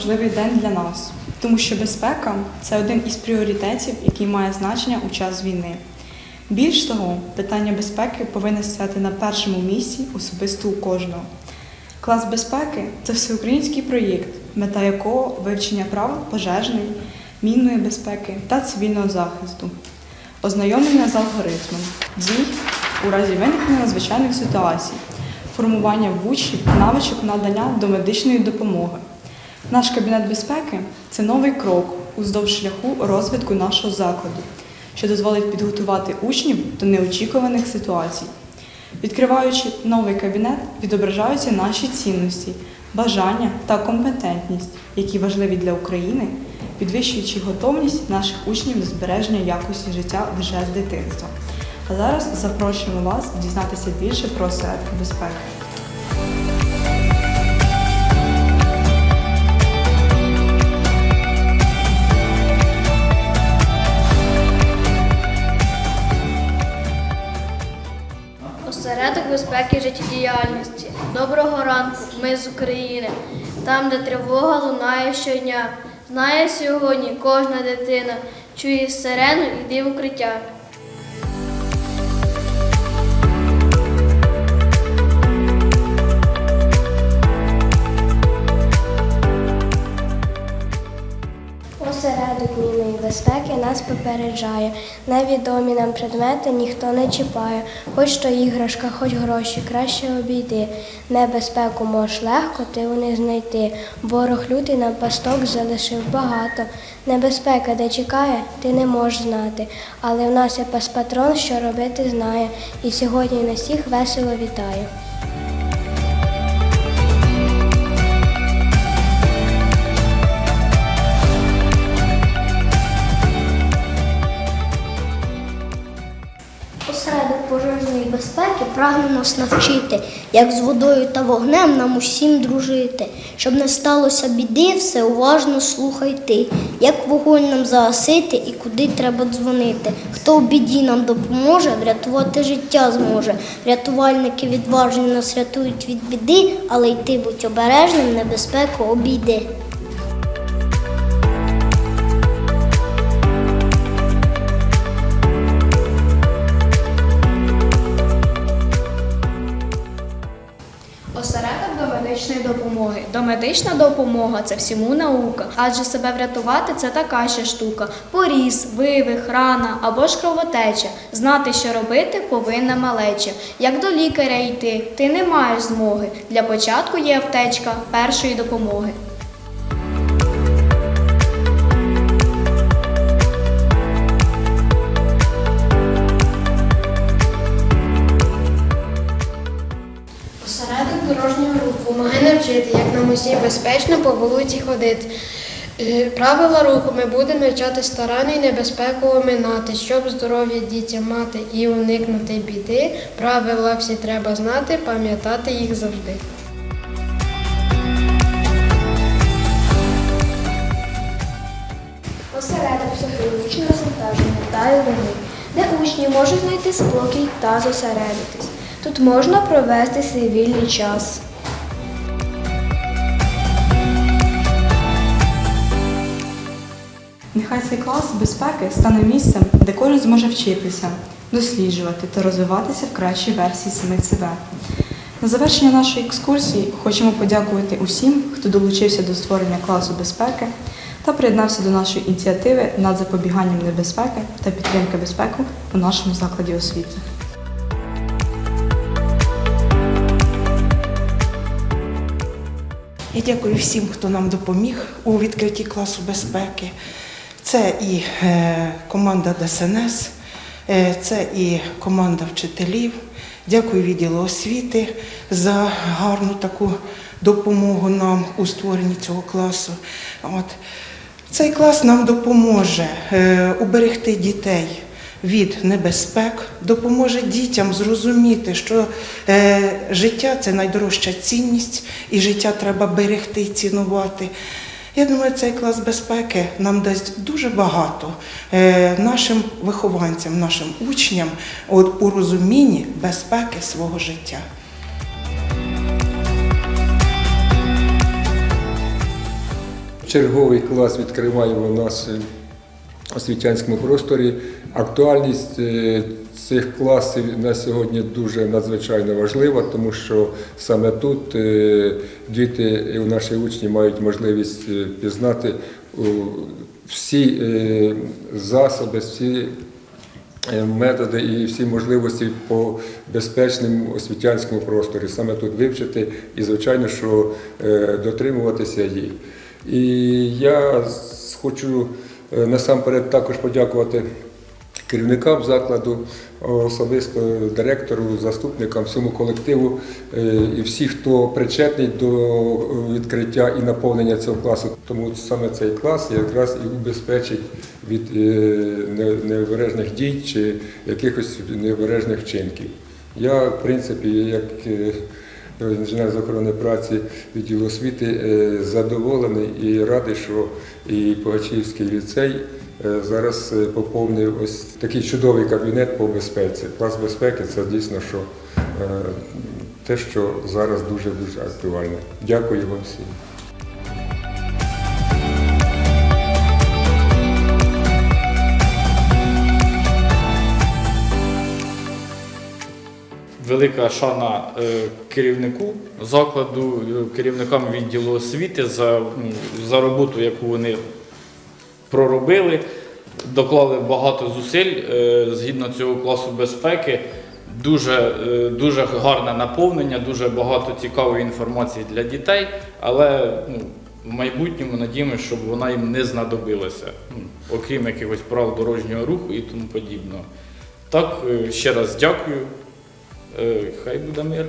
важливий день для нас, тому що безпека це один із пріоритетів, який має значення у час війни. Більш того, питання безпеки повинне стояти на першому місці особисто у кожного. Клас безпеки це всеукраїнський проєкт, мета якого вивчення правил пожежної, мінної безпеки та цивільного захисту, ознайомлення з алгоритмом, дій у разі виникнення надзвичайних ситуацій, формування в учнів навичок надання домедичної допомоги. Наш кабінет безпеки це новий крок уздовж шляху розвитку нашого закладу, що дозволить підготувати учнів до неочікуваних ситуацій. Відкриваючи новий кабінет, відображаються наші цінності, бажання та компетентність, які важливі для України, підвищуючи готовність наших учнів до збереження якості життя вже з дитинства. А зараз запрошуємо вас дізнатися більше про осередки безпеки. Осередок безпеки життєдіяльності. Доброго ранку, ми з України. Там, де тривога лунає щодня. Знає сьогодні кожна дитина. Чує сирену, іди в укриття. Нас попереджає. Невідомі нам предмети ніхто не чіпає. Хоч то іграшка, хоч гроші, краще обійди. Небезпеку можеш легко ти у них знайти. Ворог лютий нам пасток залишив багато. Небезпека, де чекає, ти не можеш знати. Але в нас є пас-патрон, що робити знає. І сьогодні на всіх весело вітає. Прагне нас навчити, як з водою та вогнем нам усім дружити. Щоб не сталося біди, все уважно слухай ти, як вогонь нам загасити і куди треба дзвонити. Хто в біді нам допоможе, врятувати життя зможе. Рятувальники відважні нас рятують від біди, але й ти будь обережним, небезпеку обійди. Осередок до медичної допомоги. Домедична допомога це всьому наука, адже себе врятувати це така ще штука. Поріз, вивих, рана або ж кровотеча. Знати, що робити, повинна малеча. Як до лікаря йти, ти не маєш змоги. Для початку є аптечка першої допомоги. Осередок дорожнього руху допомагає навчити, як нам усім безпечно по вулиці ходити. Е, Правила руху ми будемо навчати старанно і небезпеку оминати, щоб здоров'я дітям мати і уникнути біди. Правила всі треба знати, пам'ятати їх завжди. Осередок психологічного розвантаження та вини, де учні можуть знайти спокій та зосередитись. Тут можна провести свій вільний час. Нехай цей клас безпеки стане місцем, де кожен зможе вчитися, досліджувати та розвиватися в кращій версії самих себе. На завершення нашої екскурсії хочемо подякувати усім, хто долучився до створення класу безпеки та приєднався до нашої ініціативи над запобіганням небезпеки та підтримки безпеки у нашому закладі освіти. Я дякую всім, хто нам допоміг у відкритті класу безпеки. Це і е, команда ДСНС, е, це і команда вчителів. Дякую відділу освіти за гарну таку допомогу нам у створенні цього класу. От. Цей клас нам допоможе е, уберегти дітей від небезпек, допоможе дітям зрозуміти, що е, життя це найдорожча цінність, і життя треба берегти і цінувати. Я думаю, цей клас безпеки нам дасть дуже багато е, нашим вихованцям, нашим учням от, у розумінні безпеки свого життя. черговий клас відкриваємо у нас е, освітянському просторі. Актуальність е, цих класів на сьогодні дуже надзвичайно важлива, тому що саме тут е, діти і наші учні мають можливість е, пізнати всі засоби, всі методи і всі можливості по безпечному освітянському просторі. Саме тут вивчити і, звичайно, що дотримуватися їх. І я хочу насамперед також подякувати керівникам закладу, особисто директору, заступникам, всьому колективу е, і всі, хто причетний до е, відкриття і наповнення цього класу. Тому саме цей клас якраз і убезпечить від е, необережних дій чи якихось необережних вчинків. Я, в принципі, як е, інженер з охорони праці відділу освіти е, задоволений і радий, що і Погачівський ліцей е, зараз е, поповнив ось такий чудовий кабінет по безпеці. Клас безпеки це дійсно що те, що зараз дуже дуже актуальне. Дякую вам всім. Велика шана е, керівнику закладу, е, керівникам відділу освіти за, ну, за роботу, яку вони проробили, доклали багато зусиль е, згідно цього класу безпеки. Дуже, дуже гарне наповнення, дуже багато цікавої інформації для дітей, але ну, в майбутньому надіємося, щоб вона їм не знадобилася, ну, окрім якихось прав дорожнього руху і тому подібного. Так, ще раз дякую. Е, Хай буде мир.